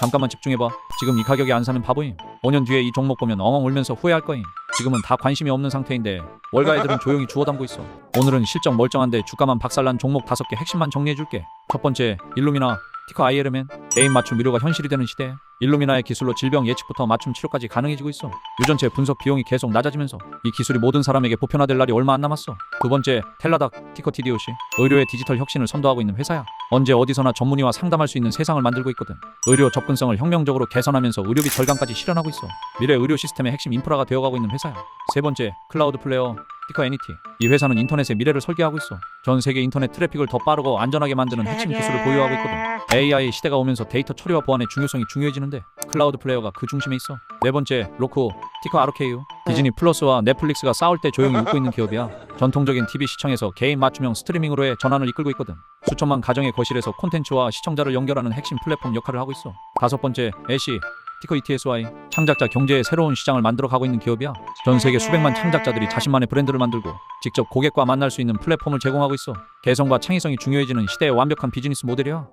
잠깐만 집중해봐. 지금 이 가격에 안 사면 바보임. 5년 뒤에 이 종목 보면 엉엉 울면서 후회할 거임. 지금은 다 관심이 없는 상태인데 월가 애들은 조용히 주워 담고 있어. 오늘은 실적 멀쩡한데 주가만 박살난 종목 5개 핵심만 정리해줄게. 첫 번째, 일루미나, 티커 ILMN. 개인 맞춤 의료가 현실이 되는 시대. 일루미나의 기술로 질병 예측부터 맞춤 치료까지 가능해지고 있어. 유전체 분석 비용이 계속 낮아지면서 이 기술이 모든 사람에게 보편화될 날이 얼마 안 남았어. 두 번째, 텔라닥, 티커 TDOC. 의료의 디지털 혁신을 선도하고 있는 회사야. 언제 어디서나 전문의와 상담할 수 있는 세상을 만들고 있거든. 의료 접근성을 혁명적으로 개선하면서 의료비 절감까지 실현하고 있어. 미래 의료 시스템의 핵심 인프라가 되어가고 있는 회사야. 세 번째, 클라우드 플레어, 티커 애니티. 이 회사는 인터넷의 미래를 설계하고 있어. 전 세계 인터넷 트래픽을 더 빠르고 안전하게 만드는 핵심 기술을 보유하고 있거든. AI 시대가 오면서 데이터 처리와 보안의 중요성이 중요해지는데 클라우드 플레이어가 그 중심에 있어. 네 번째, 로쿠, 티커 아르케이유. 디즈니 플러스와 넷플릭스가 싸울 때 조용히 웃고 있는 기업이야. 전통적인 TV 시청에서 개인 맞춤형 스트리밍으로의 전환을 이끌고 있거든. 수천만 가정의 거실에서 콘텐츠와 시청자를 연결하는 핵심 플랫폼 역할을 하고 있어. 다섯 번째, 애쉬. 티커 ETSY 창작자 경제의 새로운 시장을 만들어 가고 있는 기업이야. 전 세계 수백만 창작자들이 자신만의 브랜드를 만들고 직접 고객과 만날 수 있는 플랫폼을 제공하고 있어. 개성과 창의성이 중요해지는 시대의 완벽한 비즈니스 모델이야.